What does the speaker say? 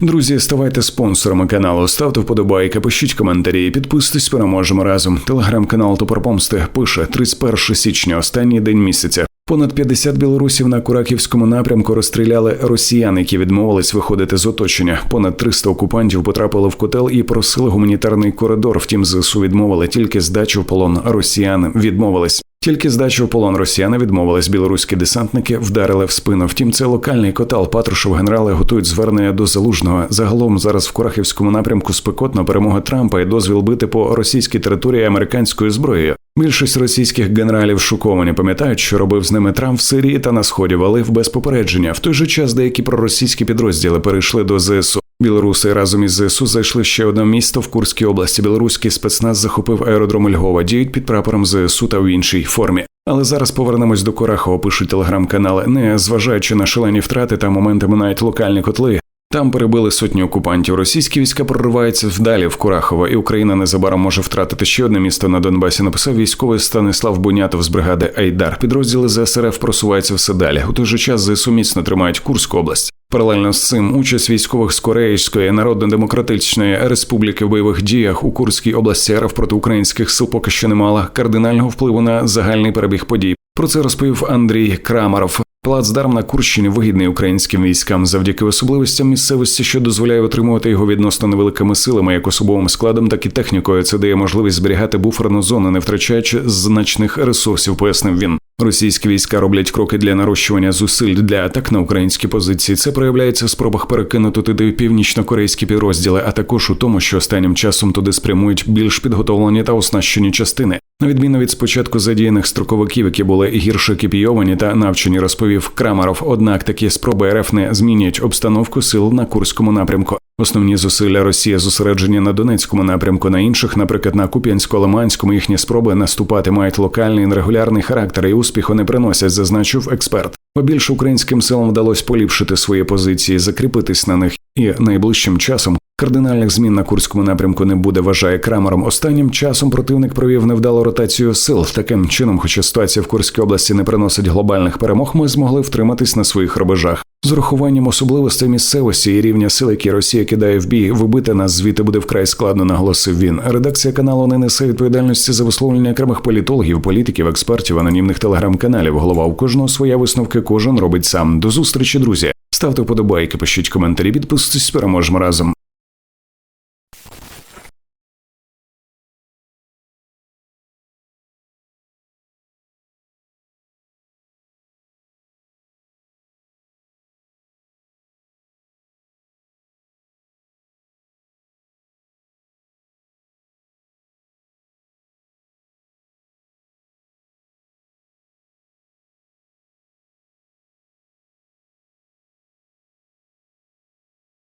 Друзі, ставайте спонсорами каналу, ставте вподобайки, пишіть коментарі, підписуйтесь, переможемо разом. Телеграм-канал Топор Помсти пише 31 січня, останній день місяця. Понад 50 білорусів на Кураківському напрямку розстріляли росіян, які відмовились виходити з оточення. Понад 300 окупантів потрапили в котел і просили гуманітарний коридор. Втім, ЗСУ відмовили тільки здачу в полон росіян відмовились. Тільки здачу в полон росіяни відмовились. Білоруські десантники вдарили в спину. Втім, це локальний котел. Патрушев генерали готують звернення до залужного. Загалом зараз в Курахівському напрямку спекотна перемога Трампа і дозвіл бити по російській території американською зброєю. Більшість російських генералів шоковані пам'ятають, що робив з ними Трамп в Сирії та на сході валив без попередження. В той же час деякі проросійські підрозділи перейшли до ЗСУ. Білоруси разом із ЗСУ зайшли ще одне місто в Курській області. Білоруський спецназ захопив аеродром Львова, діють під прапором ЗСУ та в іншій формі. Але зараз повернемось до Корахова, пишуть телеграм-канали. Не зважаючи на шалені втрати та моменти минають локальні котли. Там перебили сотні окупантів. Російські війська прориваються вдалі в Курахово, і Україна незабаром може втратити ще одне місто на Донбасі. Написав військовий Станислав Бунятов з бригади Айдар. Підрозділи ЗСРФ просуваються все далі. У той же час ЗСУ міцно тримають Курську область. Паралельно з цим участь військових з Корейської народно-демократичної республіки в бойових діях у Курській області РФ проти українських сил поки що не мала кардинального впливу на загальний перебіг подій. Про це розповів Андрій Крамаров. Плацдарм на Курщині вигідний українським військам завдяки особливостям місцевості, що дозволяє отримувати його відносно невеликими силами, як особовим складом, так і технікою. Це дає можливість зберігати буферну зону, не втрачаючи значних ресурсів, пояснив він. Російські війська роблять кроки для нарощування зусиль для атак на українські позиції. Це проявляється в спробах перекинути туди північно-корейські підрозділи, а також у тому, що останнім часом туди спрямують більш підготовлені та оснащені частини. На відміну від спочатку задіяних строковиків, які були гірше екіпійовані та навчені, розповів Крамаров. Однак такі спроби РФ не змінюють обстановку сил на Курському напрямку. Основні зусилля Росії зосереджені на Донецькому напрямку, на інших, наприклад, на Куп'янсько-Лиманському, їхні спроби наступати мають локальний нерегулярний характер і успіху не приносять, зазначив експерт. Бо більше українським силам вдалося поліпшити свої позиції, закріпитись на них, і найближчим часом кардинальних змін на курському напрямку не буде. Вважає Крамером. Останнім часом противник провів невдалу ротацію сил. Таким чином, хоча ситуація в Курській області не приносить глобальних перемог, ми змогли втриматись на своїх рубежах. З урахуванням особливостей місцевості і рівня сил, які Росія кидає в бій, вибити нас звідти буде вкрай складно, наголосив він. Редакція каналу не несе відповідальності за висловлення окремих політологів, політиків, експертів, анонімних телеграм-каналів. Голова у кожного своя висновки, кожен робить сам. До зустрічі, друзі. Ставте вподобайки, пишіть коментарі, підписуйтесь, переможемо разом.